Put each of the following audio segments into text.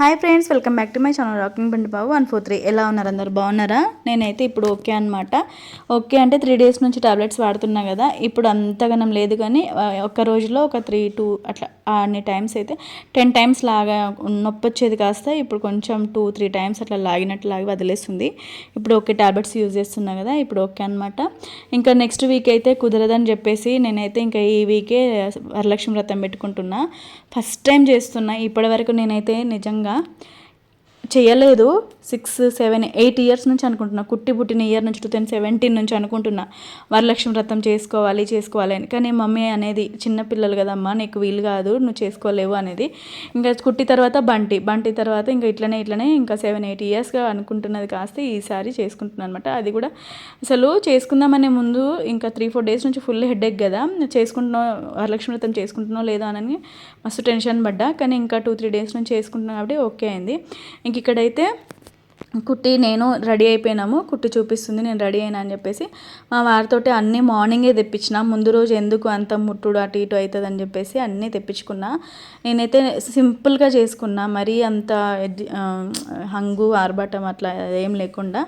Hi friends welcome back to my channel rocking Bandi Babu one four three. ఎలా ఉన్నారు? అందరు బాగున్నారా? నేనైతే ఇప్పుడు ఓకే అనమాట ఓకే అంటే త్రీ డేస్ నుంచి టాబ్లెట్స్ వాడుతున్నా కదా. ఇప్పుడు అంతగానం లేదు కానీ ఒక ఒక్క రోజులో ఒక త్రీ టూ అట్లా అన్ని టైమ్స్ అయితే టెన్ టైమ్స్ లాగా నొప్పి వచ్చేది కాస్త ఇప్పుడు కొంచెం టూ త్రీ టైమ్స్ అట్లా లాగినట్టు లాగి వదిలేస్తుంది. ఇప్పుడు ఓకే టాబ్లెట్స్ యూజ్ చేస్తున్నా కదా ఇప్పుడు ఓకే అనమాట ఇంకా నెక్స్ట్ వీక్ అయితే కుదరదని చెప్పేసి నేనైతే ఇంకా ఈ వీకే వరలక్ష్మి వ్రతం పెట్టుకుంటున్నా. ఫస్ట్ టైం చేస్తున్నా. ఇప్పటివరకు నేనైతే నిజంగా பண்ணுவேன் చేయలేదు. సిక్స్ సెవెన్ ఎయిట్ ఇయర్స్ నుంచి అనుకుంటున్నా. కుట్టి పుట్టిన ఇయర్ నుంచి టూ థౌసండ్ సెవెంటీన్ నుంచి అనుకుంటున్నా. వరలక్ష్మి వ్రతం చేసుకోవాలి చేసుకోవాలి అని. కానీ మమ్మీ అనేది చిన్న పిల్లలు కదమ్మా నీకు వీలు కాదు నువ్వు చేసుకోలేవు అనేది. ఇంకా కుట్టి తర్వాత బంటి. బంటి తర్వాత ఇంకా ఇట్లనే ఇట్లనే ఇంకా సెవెన్ ఎయిట్ ఇయర్స్గా అనుకుంటున్నది కాస్త ఈసారి చేసుకుంటున్నాను అనమాట అది కూడా అసలు చేసుకుందామనే ముందు ఇంకా త్రీ ఫోర్ డేస్ నుంచి ఫుల్ హెడేక్ కదా. చేసుకుంటున్నావు వరలక్ష్మి వ్రతం చేసుకుంటున్నావు లేదా అని మస్తు టెన్షన్ పడ్డా. కానీ ఇంకా టూ త్రీ డేస్ నుంచి చేసుకుంటున్నాను కాబట్టి ఓకే అయింది. ఇంక ఇక్కడైతే కుట్టి నేను రెడీ అయిపోయినాము. కుట్టి చూపిస్తుంది నేను రెడీ అయినా అని చెప్పేసి. మా వారితోటి అన్నీ మార్నింగే తెప్పించిన. ముందు రోజు ఎందుకు అంత ముట్టుడు అటు ఇటు అవుతుంది అని చెప్పేసి అన్నీ తెప్పించుకున్నా. నేనైతే సింపుల్గా చేసుకున్నా. మరీ అంత హంగు ఆర్భాటం అట్లా ఏం లేకుండా.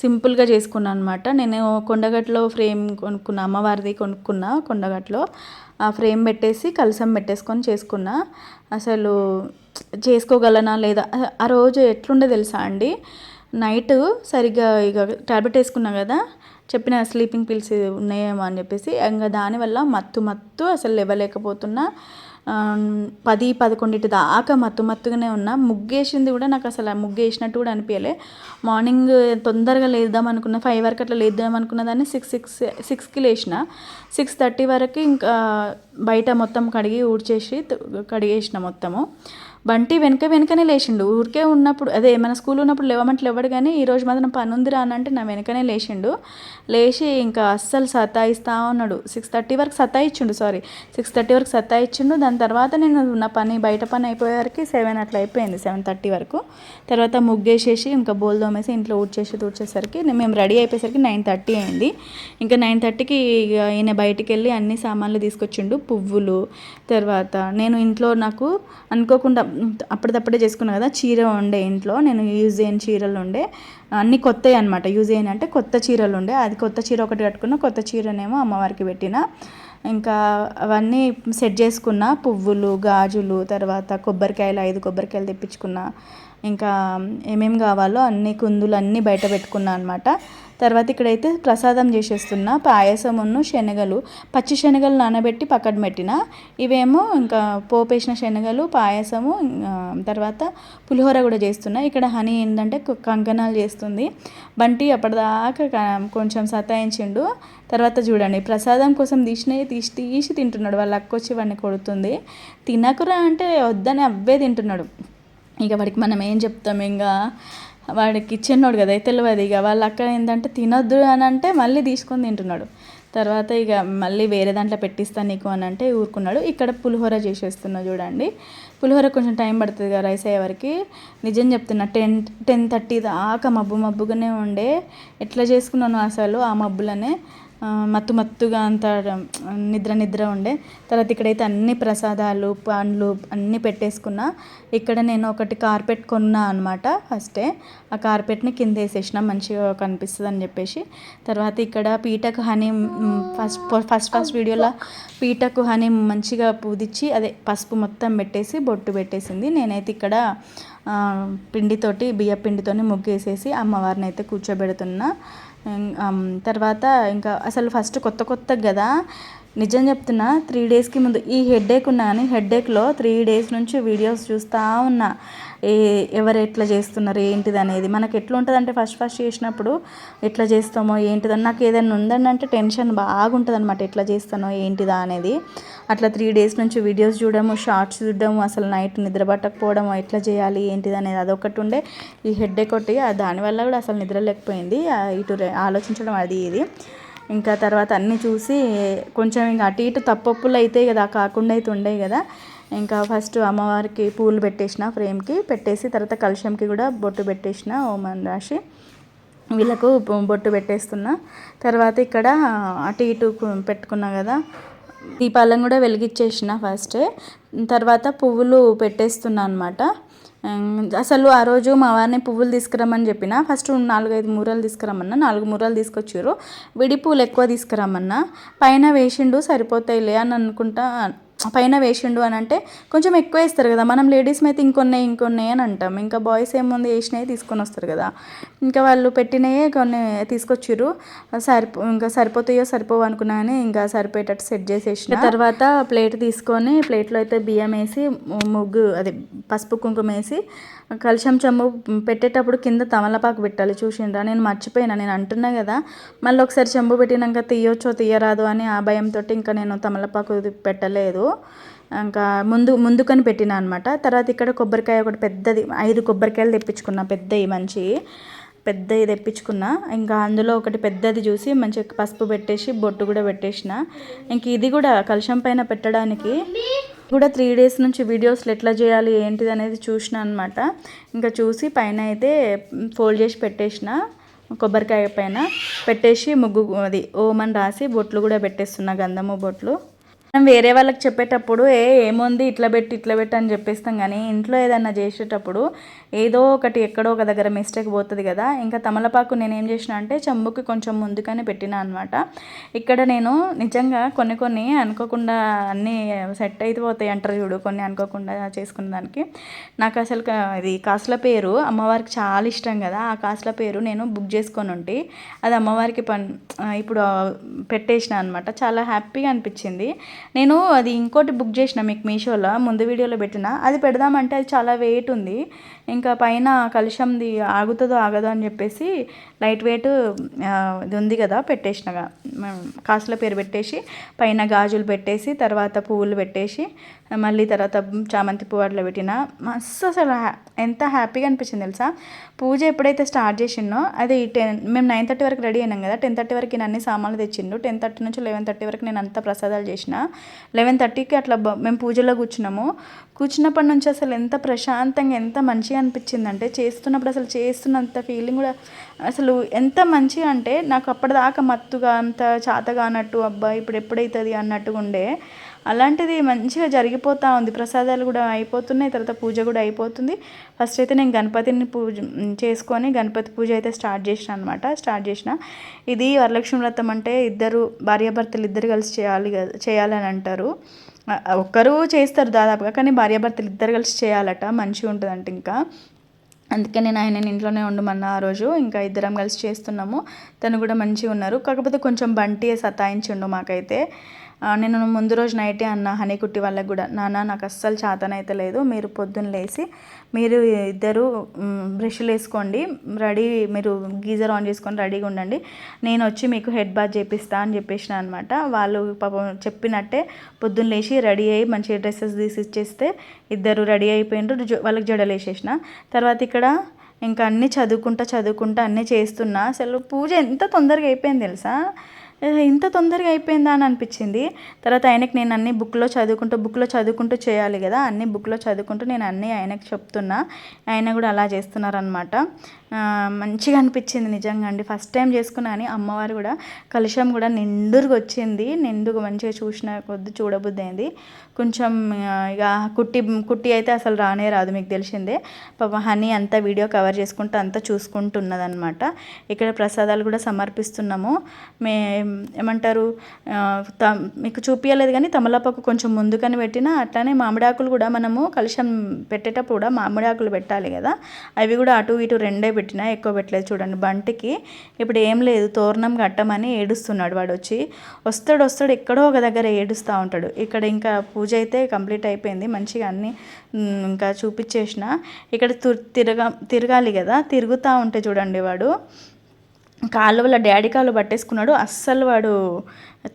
సింపుల్గా చేసుకున్నాను అనమాట నేను కొండగట్లో ఫ్రేమ్ కొనుక్కున్నా అమ్మవారిది కొనుక్కున్నా కొండగట్లో. ఆ ఫ్రేమ్ పెట్టేసి కలసం పెట్టేసుకొని చేసుకున్నా. అసలు చేసుకోగలనా లేదా? ఆ- రోజు ఎట్లుండే తెలుసా అండి? నైట్ సరిగ్గా ఇక ట్యాబ్లెట్ వేసుకున్నా కదా చెప్పిన స్లీపింగ్ పిల్స్ ఉన్నాయేమో అని చెప్పేసి ఇంకా దానివల్ల మత్తు మత్తు అసలు ఇవ్వలేకపోతున్నా పది పదకొండింటి దాకా మత్తు మత్తుగానే ఉన్నా. ముగ్గేసింది కూడా నాకు అసలు ముగ్గేసినట్టు ముగ్గు వేసినట్టు కూడా అనిపించలే మార్నింగ్ తొందరగా లేద్దాం అనుకున్న ఫైవ్ వరకు అట్లా లేద్దాం అనుకున్న దాన్ని సిక్స్ సిక్స్ సిక్స్కి లేచిన సిక్స్ థర్టీ వరకు ఇంకా బయట మొత్తం కడిగి ఊడ్చేసి కడిగేసిన మొత్తము. బంటి వెనక వెనకనే లేచిండు. ఊరికే ఉన్నప్పుడు అదే మన స్కూల్ ఉన్నప్పుడు లేవమంటే లేవడు కానీ ఈరోజు మాత్రం పని ఉంది రా అని అంటే నా వెనకనే లేచిండు. లేచి ఇంకా అస్సలు సతాయిస్తా ఉన్నాడు. సిక్స్ థర్టీ వరకు సతాయిచ్చిండు సారీ సిక్స్ థర్టీ వరకు సతాయిచ్చిండు. దాని తర్వాత నేను నా పని బయట పని అయిపోయేసరికి సెవెన్ అట్లా అయిపోయింది సెవెన్ థర్టీ వరకు. తర్వాత ముగ్గేసేసి ఇంకా బోల్ దోమేసి ఇంట్లో ఊడ్చేసి తూడ్చేసరికి నేను మేము రెడీ అయిపోయేసరికి నైన్ థర్టీ అయింది. ఇంకా నైన్ థర్టీకి ఈయన బయటికి వెళ్ళి అన్ని సామాన్లు తీసుకొచ్చిండు. పువ్వులు తర్వాత నేను ఇంట్లో నాకు అనుకోకుండా అప్పటిదప్పుడే చేసుకున్నా కదా చీర ఉండే ఇంట్లో నేను యూజ్ చేయని చీరలు ఉండే అన్ని కొత్తవి అనమాట యూజ్ చేయని అంటే కొత్త చీరలు ఉండే అది కొత్త చీర ఒకటి కట్టుకున్న కొత్త చీరనేమో అమ్మవారికి పెట్టిన. ఇంకా అవన్నీ సెట్ చేసుకున్న పువ్వులు గాజులు తర్వాత కొబ్బరికాయలు ఐదు కొబ్బరికాయలు తెప్పించుకున్నా. ఇంకా ఏమేం కావాలో అన్ని కుందులు అన్నీ బయట పెట్టుకున్నాను అనమాట తర్వాత ఇక్కడైతే ప్రసాదం చేసేస్తున్న పాయసమును శనగలు. పచ్చి శనగలు నానబెట్టి పక్కన పెట్టిన. ఇవేమో ఇంకా పోపేసిన శనగలు పాయసము తర్వాత పులిహోర కూడా చేస్తున్నా. ఇక్కడ హనీ ఏంటంటే కంకణాలు చేస్తుంది. బంటి అప్పటిదాకా కొంచెం సతాయించిండు. తర్వాత చూడండి ప్రసాదం కోసం తీసినవి తీసి తీసి తింటున్నాడు. వాళ్ళ అక్క వచ్చి వాడిని కొడుతుంది. తినకురా అంటే వద్దని అవ్వే తింటున్నాడు. ఇక వాడికి మనం ఏం చెప్తాం ఇంకా? వాడికి చిన్నోడు కదా తెలియదు ఇక వాళ్ళ అక్క ఏంటంటే తినొద్దు అని అంటే మళ్ళీ తీసుకొని తింటున్నాడు. తర్వాత ఇక మళ్ళీ వేరే దాంట్లో పెట్టిస్తాను నీకు అని అంటే ఊరుకున్నాడు. ఇక్కడ పులిహోర చేసేస్తున్నా చూడండి. పులిహోర కొంచెం టైం పడుతుంది కదా రైస్ అయ్యేవరకు నిజం చెప్తున్నా టెన్ టెన్ థర్టీ దాకా మబ్బు మబ్బుగానే ఉండే. ఎట్లా చేసుకున్నాను అసలు ఆ మబ్బులనే? మత్తు మత్తుగా అంత నిద్ర నిద్ర ఉండే. తర్వాత ఇక్కడైతే అన్ని ప్రసాదాలు పండ్లు అన్నీ పెట్టేసుకున్నా ఇక్కడ నేను ఒకటి కార్పెట్ కొన్నా అనమాట ఫస్టే. ఆ కార్పెట్ని కింద వేసేసిన మంచిగా కనిపిస్తుంది అని చెప్పేసి. తర్వాత ఇక్కడ పీటకు హనీ ఫస్ట్ ఫస్ట్ ఫస్ట్ వీడియోలో పీటకు హనీ మంచిగా పూదిచ్చి అదే పసుపు మొత్తం పెట్టేసి బొట్టు పెట్టేసింది. నేనైతే ఇక్కడ పిండితోటి బియ్య పిండితోని ముగ్గేసేసి అమ్మవారిని అయితే కూర్చోబెడుతున్నా. Um, తర్వాత ఇంకా అసలు ఫస్ట్ కొత్త కొత్త కదా. నిజం చెప్తున్నా త్రీ డేస్కి ముందు ఈ హెడ్ఏక్ ఉన్నా కానీ హెడ్ఏక్లో త్రీ డేస్ నుంచి వీడియోస్ చూస్తూ ఉన్నా. ఏ ఎవరు ఎట్లా చేస్తున్నారు ఏంటిది అనేది. మనకి ఎట్లా ఉంటుంది అంటే ఫస్ట్ ఫస్ట్ చేసినప్పుడు ఎట్లా చేస్తామో ఏంటిదని నాకు ఏదైనా ఉందని అంటే టెన్షన్ బాగుంటుంది అనమాట ఎట్లా చేస్తానో ఏంటిదా అనేది. అట్లా త్రీ డేస్ నుంచి వీడియోస్ చూడము షార్ట్స్ చూడడము అసలు నైట్ నిద్ర పట్టకపోవడము ఎట్లా చేయాలి ఏంటిది అనేది అదొకటి ఉండే. ఈ హెడ్ఏక్ ఒకటి దానివల్ల కూడా అసలు నిద్ర లేకపోయింది. ఇటు ఆలోచించడం అది ఇది. ఇంకా తర్వాత అన్నీ చూసి కొంచెం ఇంకా అటు ఇటు తప్పప్పులు అయితే కదా కాకుండా అయితే ఉండే కదా. ఇంకా ఫస్ట్ అమ్మవారికి పూలు పెట్టేసిన ఫ్రేమ్కి పెట్టేసి తర్వాత కలశంకి కూడా బొట్టు పెట్టేసిన ఓమన్ రాసి వీళ్ళకు బొట్టు పెట్టేస్తున్నా. తర్వాత ఇక్కడ అటు ఇటు పెట్టుకున్నా కదా దీపాలను కూడా వెలిగించేసిన ఫస్ట్. తర్వాత పువ్వులు పెట్టేస్తున్నా అనమాట అసలు ఆ రోజు మా వారిని పువ్వులు తీసుకురమ్మని చెప్పిన. ఫస్ట్ నాలుగైదు మూరలు తీసుకురమ్మన్నా. నాలుగు మూరలు తీసుకొచ్చారు. విడి పూలు ఎక్కువ తీసుకురమ్మన్నా. పైన వేసిండు సరిపోతాయిలే అని అనుకుంటా పైన వేసిండు అని అంటే కొంచెం ఎక్కువ వేస్తారు కదా. మనం లేడీస్ అయితే ఇంకొన్నాయి ఇంకొన్నాయి అని అంటాం. ఇంకా బాయ్స్ ఏముంది? వేసినవి తీసుకొని వస్తారు కదా. ఇంకా వాళ్ళు పెట్టినవే కొన్ని తీసుకొచ్చిర్రు. సరిపో ఇంకా సరిపోతాయో సరిపోవు అనుకున్నాను కానీ ఇంకా సరిపోయేటట్టు సెట్ చేసేసిన. తర్వాత ప్లేట్ తీసుకొని ప్లేట్లో అయితే బియ్యం వేసి ముగ్గు అది పసుపు కుంకుమ వేసి కలుషం చెంబు పెట్టేటప్పుడు కింద తమలపాకు పెట్టాలి చూసిండ్రా. నేను మర్చిపోయినా నేను అంటున్నా కదా. మళ్ళీ ఒకసారి చెంబు పెట్టినాక తీయొచ్చో తీయరాదు అని ఆ భయంతో ఇంకా నేను తమలపాకు పెట్టలేదు. ఇంకా ముందు ముందుకని పెట్టిన అనమాట తర్వాత ఇక్కడ కొబ్బరికాయ ఒకటి పెద్దది ఐదు కొబ్బరికాయలు తెప్పించుకున్నా పెద్దవి మంచి. పెద్దవి తెప్పించుకున్నా. ఇంకా అందులో ఒకటి పెద్దది చూసి మంచిగా పసుపు పెట్టేసి బొట్టు కూడా పెట్టేసిన. ఇంక ఇది కూడా కలుషం పైన పెట్టడానికి. కూడా త్రీ డేస్ నుంచి వీడియోస్లో ఎట్లా చేయాలి ఏంటిది అనేది చూసిన అనమాట ఇంకా చూసి పైన అయితే ఫోల్డ్ చేసి పెట్టేసిన కొబ్బరికాయ పైన పెట్టేసి ముగ్గు అది ఓమని రాసి బొట్లు కూడా పెట్టేస్తున్నా గంధము బొట్లు. మనం వేరే వాళ్ళకి చెప్పేటప్పుడు ఏ ఏముంది? ఇట్లా పెట్టి ఇట్లా పెట్టి అని చెప్పేస్తాం కానీ ఇంట్లో ఏదన్నా చేసేటప్పుడు ఏదో ఒకటి ఎక్కడో ఒక దగ్గర మిస్టేక్ పోతుంది కదా. ఇంకా తమలపాకు నేను ఏం చేసిన అంటే చెంబుకి కొంచెం ముందుగానే పెట్టిన అనమాట ఇక్కడ నేను నిజంగా కొన్ని కొన్ని అనుకోకుండా అన్నీ సెట్ అయితే పోతాయి అంటారు చూడు కొన్ని అనుకోకుండా చేసుకున్న దానికి. నాకు అసలు ఇది కాసుల పేరు అమ్మవారికి చాలా ఇష్టం కదా. ఆ కాసుల పేరు నేను బుక్ చేసుకొని ఉంటే అది అమ్మవారికి పన్ ఇప్పుడు పెట్టేసిన అనమాట చాలా హ్యాపీగా అనిపించింది. నేను అది ఇంకోటి బుక్ చేసిన మీకు మీషోలో ముందు వీడియోలో పెట్టిన. అది పెడదామంటే అది చాలా వెయిట్ ఉంది. ఇంకా పైన కలుషంది ఆగుతుందో ఆగదో అని చెప్పేసి లైట్ వెయిట్ ఇది ఉంది కదా పెట్టేసిన కాసుల పేరు పెట్టేసి పైన గాజులు పెట్టేసి తర్వాత పువ్వులు పెట్టేసి మళ్ళీ తర్వాత చామంతి పువ్వు అట్లా పెట్టిన. మస్తు అసలు హ్యా- ఎంత హ్యాపీగా అనిపించింది తెలుసా? పూజ ఎప్పుడైతే స్టార్ట్ చేసిందో అది టెన్ మేము నైన్ థర్టీ వరకు రెడీ అయినాం కదా టెన్ థర్టీ వరకు నేను అన్ని సామాన్లు తెచ్చిండు. టెన్ థర్టీ నుంచి లెవెన్ థర్టీ వరకు నేను అంత ప్రసాదాలు చేసిన. లెవెన్ థర్టీకి అట్లా బ- మేము పూజలో కూర్చున్నాము. కూర్చున్నప్పటి నుంచి అసలు ఎంత ప్రశాంతంగా ఎంత మంచిగా అనిపించిందంటే చేస్తున్నప్పుడు అసలు చేస్తున్నంత ఫీలింగ్ కూడా అసలు ఎంత మంచిగా అంటే నాకు అప్పటిదాకా మత్తుగా అంత చాతగా అన్నట్టు అబ్బా ఇప్పుడు ఎప్పుడైతుంది? అన్నట్టుగా ఉండే. అలాంటిది మంచిగా జరిగిపోతూ ఉంది. ప్రసాదాలు కూడా అయిపోతున్నాయి. తర్వాత పూజ కూడా అయిపోతుంది. ఫస్ట్ అయితే నేను గణపతిని పూజ చేసుకొని గణపతి పూజ అయితే స్టార్ట్ చేసిన అనమాట స్టార్ట్ చేసిన. ఇది వరలక్ష్మి వ్రతం అంటే ఇద్దరు భార్యాభర్తలు ఇద్దరు కలిసి చేయాలి చేయాలని అంటారు. ఒక్కరు చేస్తారు దాదాపుగా కానీ భార్యాభర్తలు ఇద్దరు కలిసి చేయాలట. మంచిగా ఉంటుందంట ఇంకా. అందుకే నేను ఆయన ఇంట్లోనే ఉండమన్నా ఆ రోజు. ఇంకా ఇద్దరం కలిసి చేస్తున్నాము. తను కూడా మంచిగా ఉన్నారు. కాకపోతే కొంచెం బంటి సతాయించిండు మాకైతే. నేను ముందు రోజు నైటే అన్న హనీ కుట్టి వాళ్ళకి కూడా నాన్న నాకు అస్సలు చేతనైతే లేదు మీరు పొద్దున్న లేచి మీరు ఇద్దరు బ్రష్లు వేసుకోండి రెడీ మీరు గీజర్ ఆన్ చేసుకొని రెడీగా ఉండండి నేను వచ్చి మీకు హెడ్ బాత్ చేపిస్తా అని చెప్పేసిన అనమాట వాళ్ళు పాపం చెప్పినట్టే పొద్దున్న లేచి రెడీ అయ్యి మంచి డ్రెస్సెస్ తీసి ఇచ్చేస్తే ఇద్దరు రెడీ అయిపోయినారు వాళ్ళకి జడలు వేసేసిన. తర్వాత ఇక్కడ ఇంకా అన్నీ చదువుకుంటా చదువుకుంటా అన్నీ చేస్తున్నా. అసలు పూజ ఎంత తొందరగా అయిపోయింది తెలుసా? ఇంత తొందరగా అయిపోయిందా అని అనిపించింది. తర్వాత ఆయనకి నేను అన్ని బుక్లో చదువుకుంటూ బుక్లో చదువుకుంటూ చేయాలి కదా అన్ని బుక్లో చదువుకుంటూ నేను అన్నీ ఆయనకి చెప్తున్నా. ఆయన కూడా అలా చేస్తున్నారనమాట మంచిగా అనిపించింది నిజంగా అండి. ఫస్ట్ టైం చేసుకున్నా అని అమ్మవారు కూడా కలుషం కూడా నిండుగా వచ్చింది. నిండుగా మంచిగా చూసిన కొద్ది చూడబుద్ధి అయింది. కొంచెం ఇక కుట్టి కుట్టి అయితే అసలు రానే రాదు మీకు తెలిసిందే. పాప హనీ అంతా వీడియో కవర్ చేసుకుంటూ అంతా చూసుకుంటున్నదనమాట ఇక్కడ ప్రసాదాలు కూడా సమర్పిస్తున్నాము. మే ఏమంటారు మీకు చూపించలేదు కానీ తమలపాకు కొంచెం ముందుకని పెట్టినా అట్లానే మామిడాకులు కూడా మనము కలుషం పెట్టేటప్పుడు కూడా మామిడాకులు పెట్టాలి కదా. అవి కూడా అటు ఇటు రెండే పెట్టినా ఎక్కువ పెట్టలేదు చూడండి. బంటికి ఇప్పుడు ఏం లేదు తోరణం కట్టమని ఏడుస్తున్నాడు వాడు వచ్చి వస్తాడు వస్తాడు ఎక్కడో ఒక దగ్గర ఏడుస్తూ ఉంటాడు. ఇక్కడ ఇంకా పూజ అయితే కంప్లీట్ అయిపోయింది. మంచిగా అన్నీ ఇంకా చూపించేసిన. ఇక్కడ తిరగ తిరగాలి కదా తిరుగుతూ ఉంటే చూడండి వాడు. కాళ్ళు వాళ్ళ డాడీ కాళ్ళు పట్టేసుకున్నాడు. అస్సలు వాడు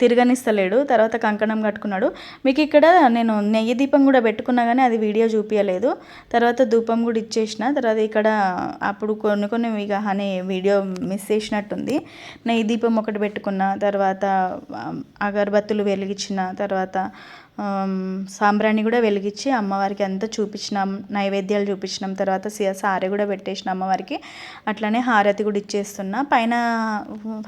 తిరగనిస్తలేడు. తర్వాత కంకణం కట్టుకున్నాడు. మీకు ఇక్కడ నేను నెయ్యి దీపం కూడా పెట్టుకున్నా కానీ అది వీడియో చూపించలేదు తర్వాత ధూపం కూడా ఇచ్చేసిన. తర్వాత ఇక్కడ అప్పుడు కొన్ని కొన్ని ఇక అనే వీడియో మిస్ చేసినట్టుంది. నెయ్యి దీపం ఒకటి పెట్టుకున్న. తర్వాత అగరబత్తులు వెలిగించిన. తర్వాత సాంబ్రాణి కూడా వెలిగించి అమ్మవారికి అంతా చూపించినాం నైవేద్యాలు చూపించినాం తర్వాత సి- కూడా పెట్టేసిన అమ్మవారికి అట్లనే హారతి కూడా ఇచ్చేస్తున్నా. పైన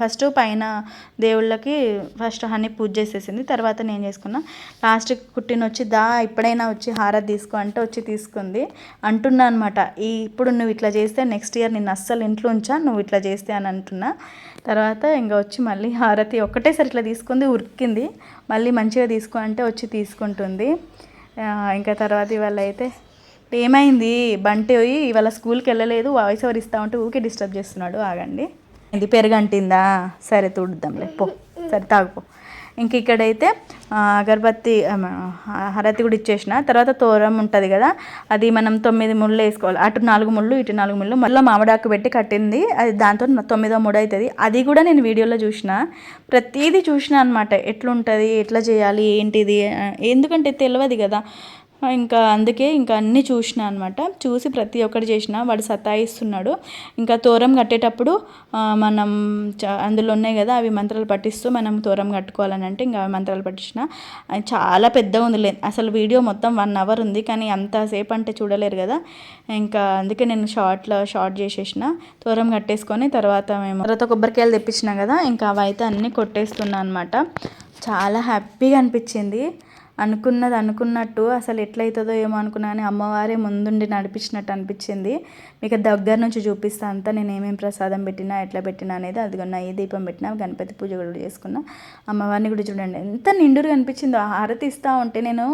ఫస్ట్ పైన దేవుళ్ళకి ఫస్ట్ హనీ పూజ చేసేసింది తర్వాత నేను చేసుకున్నా. లాస్ట్ కుట్టిన వచ్చి దా ఇప్పుడైనా వచ్చి హారతి తీసుకో అంటే వచ్చి తీసుకుంది. అంటున్నా అనమాట ఈ ఇప్పుడు నువ్వు ఇట్లా చేస్తే నెక్స్ట్ ఇయర్ నిన్ను అస్సలు ఇంట్లో ఉంచా నువ్వు ఇట్లా చేస్తే అని అంటున్నా. తర్వాత ఇంకా వచ్చి మళ్ళీ హారతి ఒక్కటేసారి ఇట్లా తీసుకుంది ఉరికింది. మళ్ళీ మంచిగా తీసుకో అంటే వచ్చి తీసుకుంటుంది. ఇంకా తర్వాత ఇవాళ అయితే ఏమైంది? బంటి పోయి ఇవాళ స్కూల్కి వెళ్ళలేదు. వాయిస్ ఓవర్ ఇస్తా ఉంటే ఊకే డిస్టర్బ్ చేస్తున్నాడు. ఆగండి. ఇది పెరుగంటిందా? సరే తుడుద్దాంలే. పో. సరే తాగుపో ఇంక ఇక్కడైతే అగరబత్తి హరతి కూడా ఇచ్చేసిన. తర్వాత తోరం ఉంటుంది కదా అది మనం తొమ్మిది ముళ్ళు వేసుకోవాలి. అటు నాలుగు ముళ్ళు ఇటు నాలుగు ముళ్ళు. మళ్ళీ మామిడాకు పెట్టి కట్టింది. అది దాంతో తొమ్మిదో ముడు అవుతుంది అది కూడా నేను వీడియోలో చూసిన. ప్రతిదీ చూసిన అనమాట ఎట్లుంటుంది ఎట్లా చేయాలి ఏంటిది ఎందుకంటే తెలియదు కదా. ఇంకా అందుకే ఇంకా అన్నీ చూసిన అనమాట చూసి ప్రతి ఒక్కటి చేసిన. వాడు సతాయిస్తున్నాడు. ఇంకా తోరం కట్టేటప్పుడు మనం చ- అందులో ఉన్నాయి కదా అవి మంత్రాలు పట్టిస్తూ మనం తోరం కట్టుకోవాలని అంటే ఇంకా అవి మంత్రాలు పట్టించిన అది చాలా పెద్దగా ఉంది అసలు వీడియో మొత్తం వన్ అవర్ ఉంది. కానీ అంతసేపు అంటే చూడలేరు కదా. ఇంకా అందుకే నేను షార్ట్లో షార్ట్ చేసేసిన. తోరం కట్టేసుకొని తర్వాత మేము తర్వాత కొబ్బరికాయలు తెప్పించిన కదా ఇంకా అవి అయితే అన్నీ కొట్టేస్తున్నా అనమాట చాలా హ్యాపీగా అనిపించింది. అనుకున్నది అనుకున్నట్టు అసలు ఎట్లయితుందో ఏమో అనుకున్నా కానీ అమ్మవారే ముందుండి నడిపించినట్టు అనిపించింది. మీకు దగ్గర నుంచి చూపిస్తా అంతా నేను ఏమేమి ప్రసాదం పెట్టినా ఎట్లా పెట్టినా అనేది అది ఏ దీపం పెట్టినా గణపతి పూజ కూడా చేసుకున్నా. అమ్మవారిని కూడా చూడండి. ఎంత నిండుగా అనిపించిందో. హారతి ఇస్తూ ఉంటే నేను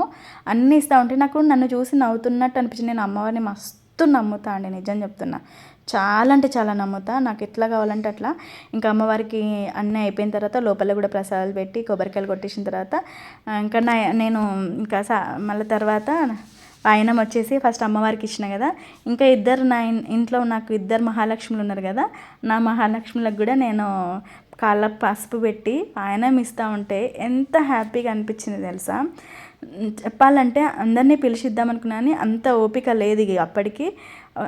అన్నీ ఇస్తూ ఉంటే నాకు నన్ను చూసి నవ్వుతున్నట్టు అనిపించింది. నేను అమ్మవారిని మస్తు నమ్ముతా అండి నిజం చెప్తున్నా. చాలా అంటే చాలా నమ్ముతా. నాకు ఎట్లా కావాలంటే అట్లా. ఇంకా అమ్మవారికి అన్నీ అయిపోయిన తర్వాత లోపల కూడా ప్రసాదాలు పెట్టి కొబ్బరికాయలు కొట్టేసిన తర్వాత ఇంకా నా నేను ఇంకా సా మళ్ళీ తర్వాత వాయనం వచ్చేసి ఫస్ట్ అమ్మవారికి ఇచ్చిన కదా. ఇంకా ఇద్దరు నా ఇంట్లో నాకు ఇద్దరు మహాలక్ష్ములు ఉన్నారు కదా. నా మహాలక్ష్ములకు కూడా నేను కాళ్ళ పసుపు పెట్టి వాయనం ఇస్తూ ఉంటే ఎంత హ్యాపీగా అనిపించింది తెలుసా? చెప్పాలంటే అందరినీ పిలిచిద్దాం అనుకున్నా అంత ఓపిక లేదు ఇక అప్పటికి.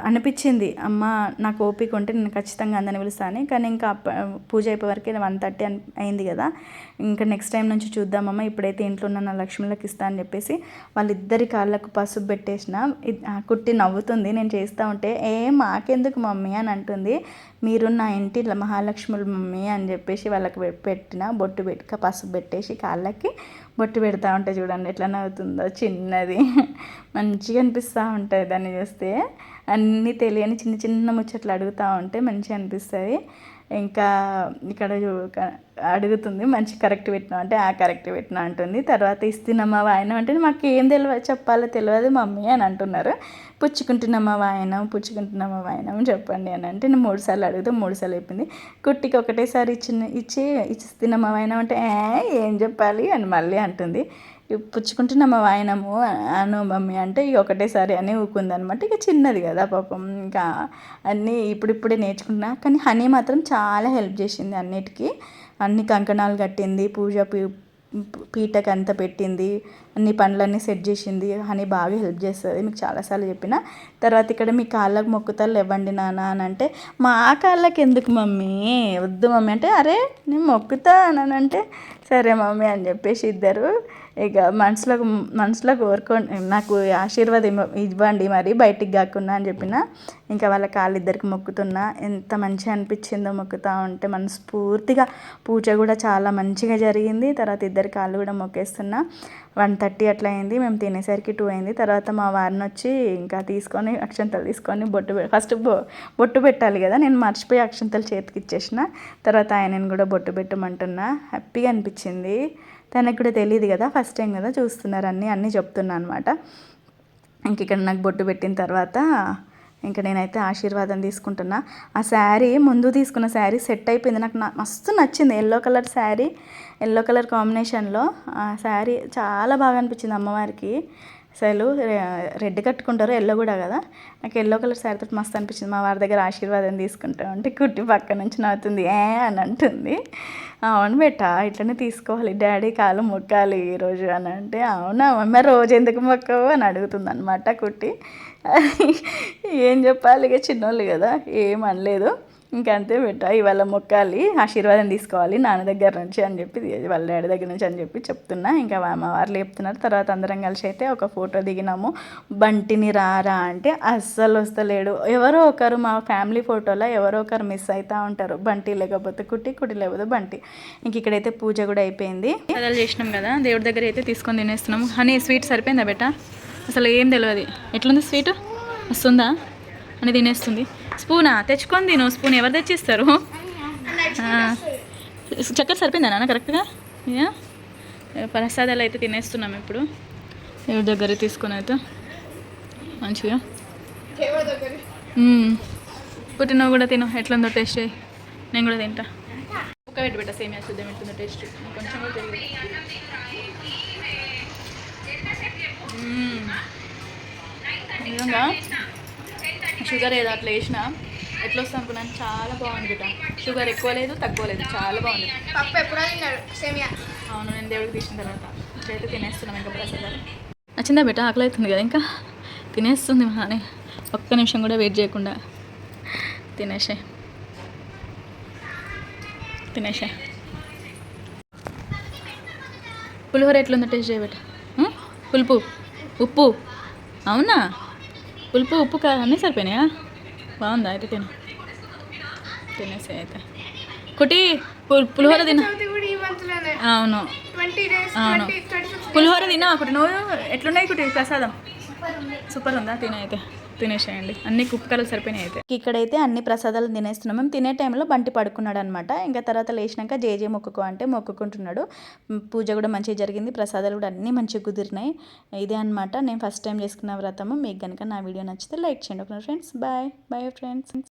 అనిపించింది అమ్మ నాకు ఓపిక ఉంటే నేను ఖచ్చితంగా అందరిని పిలుస్తాను. కానీ ఇంకా అప్ప పూజ అయిపోయే వరకు వన్ థర్టీ అయింది కదా. ఇంకా నెక్స్ట్ టైం నుంచి చూద్దామమ్మ ఇప్పుడైతే ఇంట్లో ఉన్న నా లక్ష్మీలకు ఇస్తా అని చెప్పేసి వాళ్ళిద్దరి కాళ్ళకు పసుపు పెట్టేసిన. కుట్టి నవ్వుతుంది. నేను చేస్తూ ఉంటే ఏ మాకెందుకు మమ్మీ? అని అంటుంది. మీరు నా ఇంటి మహాలక్ష్ములు మమ్మీ అని చెప్పేసి వాళ్ళకి పెట్టిన బొట్టు పెట్టుక పసుపు పెట్టేసి కాళ్ళకి బొట్టు పెడతా ఉంటే చూడండి ఎట్లా నవ్వుతుందో చిన్నది. మంచిగా అనిపిస్తూ ఉంటుంది దాన్ని చూస్తే. అన్నీ తెలియని చిన్న చిన్న ముచ్చట్లు అడుగుతూ ఉంటే మంచిగా అనిపిస్తుంది. ఇంకా ఇక్కడ చూ- అడుగుతుంది మంచి కరెక్ట్ పెట్టినా అంటే ఆ కరెక్ట్ పెట్టినా అంటుంది. తర్వాత ఇస్తున్నామా వాయనం అంటే మాకు ఏం తెలియదు చెప్పాలో తెలియదు మమ్మీ అని అంటున్నారు. పుచ్చుకుంటున్నామా వాయనం పుచ్చుకుంటున్నామా వాయనం చెప్పండి అని అంటే నేను మూడు సార్లు అడిగితే మూడు సార్లు చెప్పింది కుట్టికి ఒకటేసారి ఇచ్చిన ఇచ్చి ఇచ్చిస్తున్నామా వాయనం అంటే "ఏ, ఏం చెప్పాలి? అని మళ్ళీ అంటుంది. పుచ్చుకుంటున్నామా వాయనము? అను మమ్మీ అంటే ఇక ఒకటేసారి అని ఊకుందనమాట. ఇక చిన్నది కదా పాపం. ఇంకా అన్నీ ఇప్పుడిప్పుడే నేర్చుకుంటున్నా. కానీ హనీ మాత్రం చాలా హెల్ప్ చేసింది అన్నిటికీ. అన్ని కంకణాలు కట్టింది పూజ పీటకి అంత పెట్టింది అన్ని పనులన్నీ సెట్ చేసింది. హనీ బాగా హెల్ప్ చేస్తుంది మీకు చాలాసార్లు చెప్పిన. తర్వాత ఇక్కడ మీ కాళ్ళకు మొక్కుతారు ఇవ్వండి నాన్న అని అంటే మా కాళ్ళకి ఎందుకు మమ్మీ? వద్దు మమ్మీ అంటే అరే నేను మొక్కుతా అని అంటే సరే మమ్మీ అని చెప్పేసి ఇద్దరు ఇక మనసులో మనసులో కోరుకోండి నాకు ఆశీర్వాదం ఇవ్వండి మరి బయటికి కాకుండా అని చెప్పిన. ఇంకా వాళ్ళ కాళ్ళు ఇద్దరికి మొక్కుతున్నా. ఎంత మంచిగా అనిపించిందో మొక్కుతా ఉంటే మనస్ఫూర్తిగా పూజ కూడా చాలా మంచిగా జరిగింది. తర్వాత ఇద్దరు కాళ్ళు కూడా మొక్కేస్తున్నా. వన్ థర్టీ అట్లా అయింది. మేము తినేసరికి టూ అయింది. తర్వాత మా వారిని వచ్చి ఇంకా తీసుకొని అక్షంతలు తీసుకొని బొట్టు ఫస్ట్ బొ బొట్టు పెట్టాలి కదా. నేను మర్చిపోయి అక్షంతలు చేతికి ఇచ్చేసిన. తర్వాత ఆయనను కూడా బొట్టు పెట్టమంటున్నా. హ్యాపీగా అనిపించింది. తనకు కూడా తెలియదు కదా ఫస్ట్ టైం కదా చూస్తున్నారు అన్నీ అన్నీ చెప్తున్నా అనమాట ఇంక ఇక్కడ నాకు బొట్టు పెట్టిన తర్వాత ఇంకా నేనైతే ఆశీర్వాదం తీసుకుంటున్నా. ఆ శారీ ముందు తీసుకున్న శారీ సెట్ అయిపోయింది. నాకు నా- మస్తు నచ్చింది yellow colour sari yellow colour కాంబినేషన్లో ఆ శారీ చాలా బాగా అనిపించింది అమ్మవారికి. అసలు రెడ్ కట్టుకుంటారు ఎల్లో కూడా కదా. నాకు ఎల్లో కలర్ శారీ తోటి మస్తు అనిపించింది. మా వారి దగ్గర ఆశీర్వాదం తీసుకుంటాం అంటే కుట్టి పక్క నుంచి నవ్వుతుంది. ఏ అని అంటుంది. అవును బెట్ట ఇట్లనే తీసుకోవాలి. డాడీ కాలు మొక్కాలి ఈరోజు అని అంటే అవునా? మమ్మీ రోజు ఎందుకు మొక్కవు అని అడుగుతుంది అనమాట కుట్టి. ఏం చెప్పాలి? ఇక చిన్నోళ్ళు కదా ఏం అనలేదు. ఇంకా అంతే బెట్ట ఇవాళ మొక్కాలి ఆశీర్వాదం తీసుకోవాలి నాన్న దగ్గర నుంచి అని చెప్పి వాళ్ళ డాడీ దగ్గర నుంచి అని చెప్పి చెప్తున్నా. ఇంకా మా వారు లేపుతున్నారు. తర్వాత అందరం కలిసి అయితే ఒక ఫోటో దిగినాము. బంటిని రారా అంటే అస్సలు వస్తలేడు. ఎవరో ఒకరు మా ఫ్యామిలీ ఫోటోలో ఎవరో ఒకరు మిస్ అవుతూ ఉంటారు. బంటి లేకపోతే కుట్టి కుట్టి లేకపోతే బంటి. ఇంక ఇక్కడైతే పూజ కూడా అయిపోయింది. కథలు చేసినాం కదా దేవుడి దగ్గర అయితే తీసుకొని తినేస్తున్నాం కానీ స్వీట్ సరిపోయిందా బెట? అసలు ఏం తెలియదు ఎట్లుంది స్వీట్? వస్తుందా? అని తినేస్తుంది. స్పూనా? తెచ్చుకొని తిను స్పూన్ ఎవరు తెచ్చిస్తారు? చక్కెర సరిపోయిందా నాన్న కరెక్ట్గా? ప్రసాదాలు అయితే తినేస్తున్నాం ఇప్పుడు. ఎవరి దగ్గర తీసుకొని అయితే. మంచిగా. పుట్టినవి కూడా తిను. ఎట్లుందో టేస్ట్ చేయి. నేను కూడా తింటా. ఒక పెట్టి పెట్టా సేమియా చూద్దాం ఎట్లుందో టేస్ట్ కొంచెం కూడా. నిజంగా? షుగర్ ఏదో అట్లా వేసినా ఎట్లా వస్తుంది అనుకున్నాను చాలా బాగుంది బిడ్డ. షుగర్ ఎక్కువ లేదు తక్కువ లేదు చాలా బాగుంది. పప్పు ఎప్పుడో తిన్నాడు సేమియా. అవును నేను దేవుడికి తీసిన తర్వాత. ఇప్పుడైతే తినేస్తున్నాం ఇంకా ప్రసాదాలు నచ్చిందా బిడ్డ? ఆకలి అవుతుంది కదా ఇంకా? తినేస్తుంది మహాని. ఒక్క నిమిషం కూడా వెయిట్ చేయకుండా తినేసే. తినేసే. పులిహోర ఎట్లుందో టేస్ట్ చేయబెట్ట పులుపు. ఉప్పు. అవునా? పులుపు ఉప్పు అన్నీ సరిపోయినాయా? బాగుందా? అయితే తిను. తినేసే అయితే. కుటి పుల్- పులిహోర తిన. అవును. అవును. పులిహోర తిన్నా ఒకటి నువ్వు ఎట్లున్నాయి కుటి ప్రసాదం? సూపర్ ఉందా? తినే అయితే. తినేసేయండి. అన్ని కుక్కలు సరిపోయినాయి అయితే. ఇక్కడైతే అన్ని ప్రసాదాలు తినేస్తున్నాం. మేము తినే టైంలో బంటి పడుకున్నాడు అనమాట ఇంకా తర్వాత లేచినాక జేజే మొక్కుకో అంటే మొక్కుకుంటున్నాడు. పూజ కూడా మంచిగా జరిగింది. ప్రసాదాలు కూడా అన్నీ మంచిగా కుదిరినాయి. ఇదే అనమాట నేను ఫస్ట్ టైం చేసుకున్న వ్రతము. మీకు కనుక నా వీడియో నచ్చితే లైక్ చేయండి. Okay friends. Bye. Bye friends.